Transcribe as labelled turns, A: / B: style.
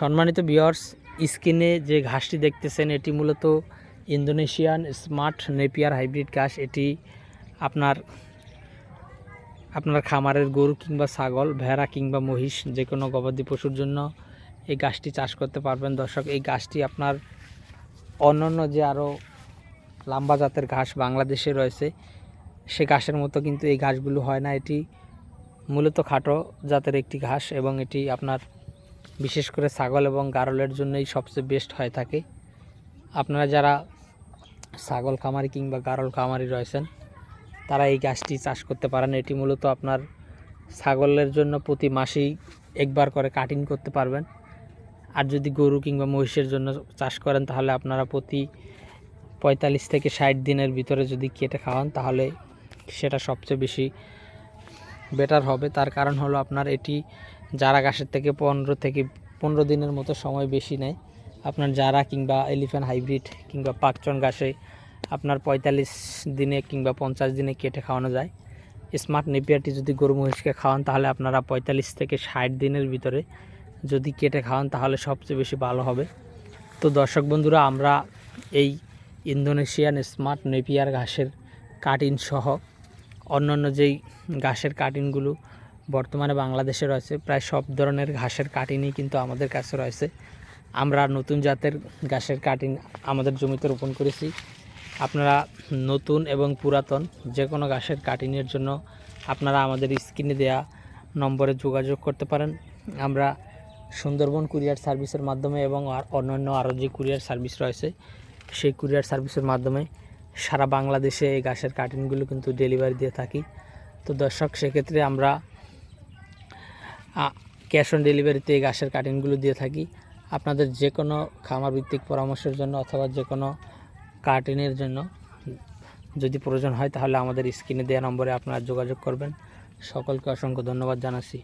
A: সম্মানিত বিয়ার্স স্ক্রিনে যে ঘাসটি দেখতেছেন, এটি মূলত ইন্দোনেশিয়ান স্মার্ট নেপিয়ার হাইব্রিড ঘাস। এটি আপনার আপনার খামারের গরু কিংবা ছাগল, ভেড়া কিংবা মহিষ যে কোনো গবাদি পশুর জন্য এই গাছটি চাষ করতে পারবেন। দর্শক, এই গাছটি আপনার অন্যান্য যে আরও লম্বা জাতের ঘাস বাংলাদেশে রয়েছে, সে ঘাসের মতো কিন্তু এই ঘাসগুলো হয় না। এটি মূলত খাটো জাতের একটি ঘাস এবং এটি আপনার বিশেষ করে ছাগল এবং গারলের জন্যই সবচেয়ে বেস্ট হয়ে থাকে। আপনারা যারা ছাগল খামারি কিংবা গারল খামারি রয়েছেন, তারা এই গাছটি চাষ করতে পারেন। এটি মূলত আপনার ছাগলের জন্য প্রতি মাসেই একবার করে কাটিং করতে পারবেন। আর যদি গরু কিংবা মহিষের জন্য চাষ করেন, তাহলে আপনারা প্রতি পঁয়তাল্লিশ থেকে ষাট দিনের ভিতরে যদি কেটে খাওয়ান, তাহলে সেটা সবচেয়ে বেশি বেটার হবে। তার কারণ হলো আপনার এটি জারা ঘাসের থেকে পনেরো থেকে পনেরো দিনের মতো সময় বেশি নেয়। আপনার জারা কিংবা এলিফ্যান্ট হাইব্রিড কিংবা পাকচন ঘাসে আপনার পঁয়তাল্লিশ দিনে কিংবা পঞ্চাশ দিনে কেটে খাওয়ানো যায়। স্মার্ট নেপিয়ারটি যদি গরু মহিষকে খাওয়ান, তাহলে আপনারা পঁয়তাল্লিশ থেকে ষাট দিনের ভিতরে যদি কেটে খাওয়ান, তাহলে সবচেয়ে বেশি ভালো হবে। তো দর্শক বন্ধুরা, আমরা এই ইন্দোনেশিয়ান স্মার্ট নেপিয়ার ঘাসের কাটিং সহ অন্যান্য যেই ঘাসের কাটিংগুলো বর্তমানে বাংলাদেশে রয়েছে। প্রায় সব ধরনের ঘাসের কাটিংই কিন্তু আমাদের কাছে রয়েছে। আমরা নতুন জাতের ঘাসের কাটিং আমাদের জমিতে রোপণ করেছি। আপনারা নতুন এবং পুরাতন যে কোনো ঘাসের কাটিংয়ের জন্য আপনারা আমাদের স্ক্রিনে দেয়া নম্বরে যোগাযোগ করতে পারেন। আমরা সুন্দরবন কুরিয়ার সার্ভিসের মাধ্যমে এবং আর অন্যান্য আরও যে কুরিয়ার সার্ভিস রয়েছে, সেই কুরিয়ার সার্ভিসের মাধ্যমে সারা বাংলাদেশে এই ঘাসের কাটিংগুলো কিন্তু ডেলিভারি দিয়ে থাকি। তো দর্শক, সেক্ষেত্রে আমরা ক্যাশ অন ডেলিভারিতে এই ঘাসের কাটিংগুলো দিয়ে থাকি। আপনাদের যে কোনো খামার ভিত্তিক পরামর্শের জন্য অথবা যে কোনো কাটিংয়ের জন্য যদি প্রয়োজন হয় তাহলে আমাদের স্ক্রিনে দেওয়া নম্বরে আপনারা যোগাযোগ করবেন। সকলকে অসংখ্য ধন্যবাদ জানাচ্ছি।